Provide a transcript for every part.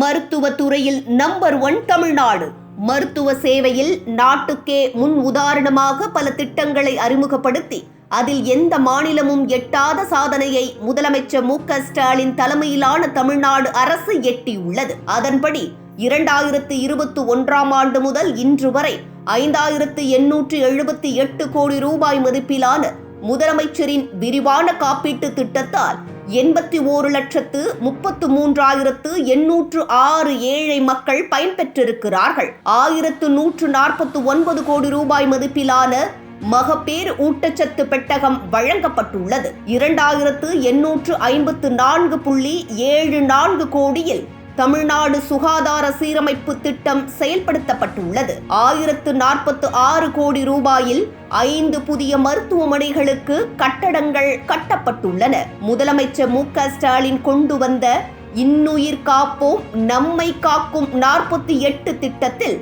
மருத்துவத்துறையில் number one Tamil Nadu. மருத்துவ சேவையில் நாட்டுக்கே முன் உதாரணமாக பல திட்டங்களை அறிமுகப்படுத்தி அதில் எந்த மாநிலமும் எட்டாத சாதனையை முதலமைச்சர் மு க ஸ்டாலின் தலைமையிலான தமிழ்நாடு அரசு எட்டியுள்ளது. அதன்படி இரண்டாயிரத்து இருபத்தி ஒன்றாம் ஆண்டு முதல் இன்று வரை ஐந்தாயிரத்து எண்ணூற்று எழுபத்தி எட்டு கோடி ரூபாய் மதிப்பிலான முதலமைச்சரின் விரிவான காப்பீட்டு திட்டத்தால் எண்பத்தி ஓரு லட்சத்து முப்பத்து மூன்றாயிரத்து எண்ணூற்று ஆறு ஏழை மக்கள் பயன்பெற்றிருக்கிறார்கள். ஆயிரத்து நூற்று நாற்பத்து ஒன்பது கோடி ரூபாய் மதிப்பிலான மகப்பேறு ஊட்டச்சத்து பெட்டகம் வழங்கப்பட்டுள்ளது. இரண்டாயிரத்து எண்ணூற்று ஐம்பத்து நான்கு புள்ளி ஏழு நான்கு கோடியில் தமிழ்நாடு சுகாதார சீரமைப்பு திட்டம் செயல்படுத்தப்பட்டுள்ளது. ஆயிரத்து நாற்பத்து ஆறு கோடி ரூபாயில் ஐந்து புதிய மருத்துவமனைகளுக்கு கட்டடங்கள் கட்டப்பட்டுள்ளன. முதலமைச்சர் மு க ஸ்டாலின் கொண்டு வந்த இன்னுயிர் காப்போம் நம்மை காக்கும் நாற்பத்தி எட்டு திட்டத்தில்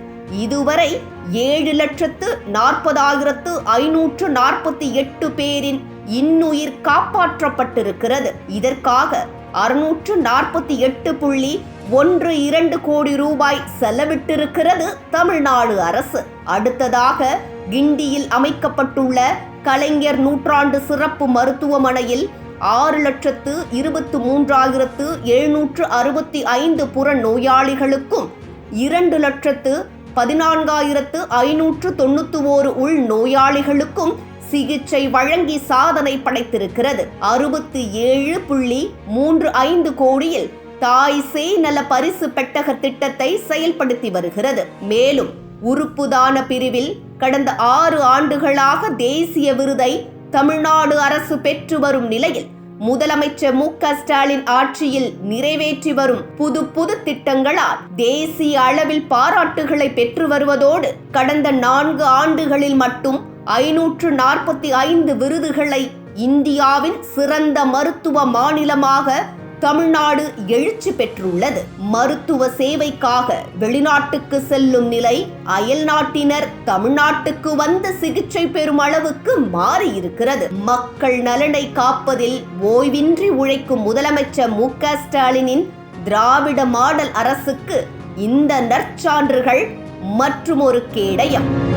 இதுவரை ஏழு லட்சத்து நாற்பதாயிரத்து ஐநூற்று நாற்பத்தி எட்டு பேரின் இன்னுயிர் காப்பாற்றப்பட்டிருக்கிறது. இதற்காக அறுநூற்று நாற்பத்தி எட்டு புள்ளி ஒன்று இரண்டு கோடி ரூபாய் செலவிட்டிருக்கிறது தமிழ்நாடு அரசு. அடுத்ததாக கிண்டியில் அமைக்கப்பட்டுள்ள கலைஞர் நூற்றாண்டு சிறப்பு மருத்துவமனையில் ஆறு லட்சத்து இருபத்து மூன்றாயிரத்து எழுநூற்று அறுபத்தி ஐந்து புற நோயாளிகளுக்கும் இரண்டு லட்சத்து பதினான்காயிரத்து ஐநூற்று தொண்ணூற்று ஓரு உள் நோயாளிகளுக்கும் சிகிச்சை வழங்கி சாதனை படைத்திருக்கிறது. அறுபத்தி ஏழு புள்ளி மூன்று ஐந்து கோடியில் தாய் சேய் நல பரிசு பெட்டக திட்டத்தை செயல்படுத்தி வருகிறது. மேலும் உறுப்புதான பிரிவில் கடந்த ஆறு ஆண்டுகளாக தேசிய விருதை தமிழ்நாடு அரசு பெற்று வரும் நிலையில் முதலமைச்சர் மு க ஸ்டாலின் ஆட்சியில் நிறைவேற்றி வரும் புது புது திட்டங்களால் தேசிய அளவில் பாராட்டுகளை பெற்று வருவதோடு கடந்த நான்கு ஆண்டுகளில் மட்டும் ஐநூற்று நாற்பத்தி ஐந்து விருதுகளை இந்தியாவின் சிறந்த மருத்துவ மாநிலமாக தமிழ்நாடு எழுச்சி பெற்றுள்ளது. மருத்துவ சேவைக்காக வெளிநாட்டுக்கு செல்லும் நிலை அயல் நாட்டினர் தமிழ்நாட்டுக்கு வந்து சிகிச்சை பெறும் அளவுக்கு மாறியிருக்கிறது. மக்கள் நலனை காப்பதில் ஓய்வின்றி உழைக்கும் முதலமைச்சர் மு க ஸ்டாலினின் திராவிட மாடல் அரசுக்கு இந்த நற்சான்றுகள் மற்றும் ஒரு கேடயம்.